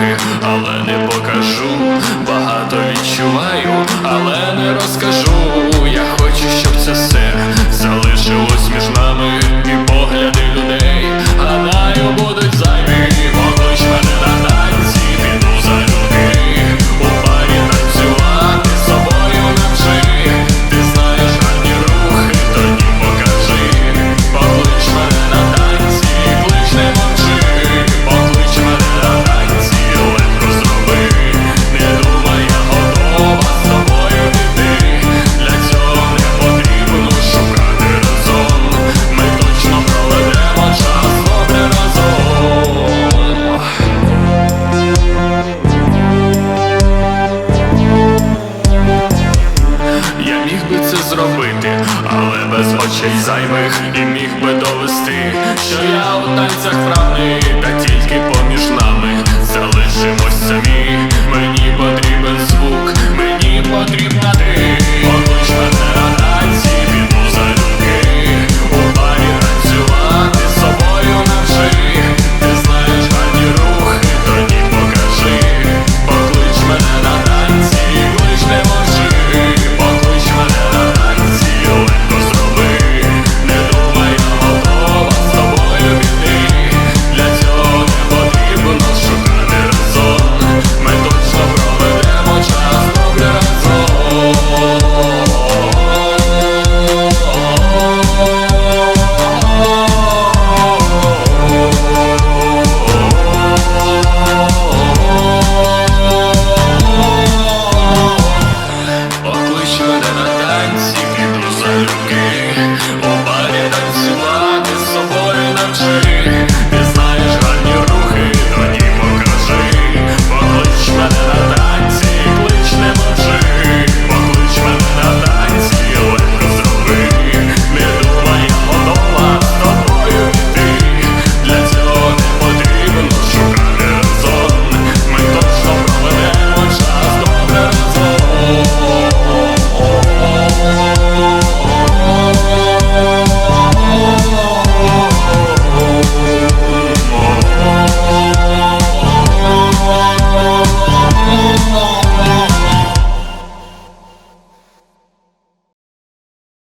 трохи, але не покажу. Багато відчуваю, але не розкажу. Я хочу, щоб це все. і це зробити, але без очей займих і міг би довести, що я у танцях правний. так.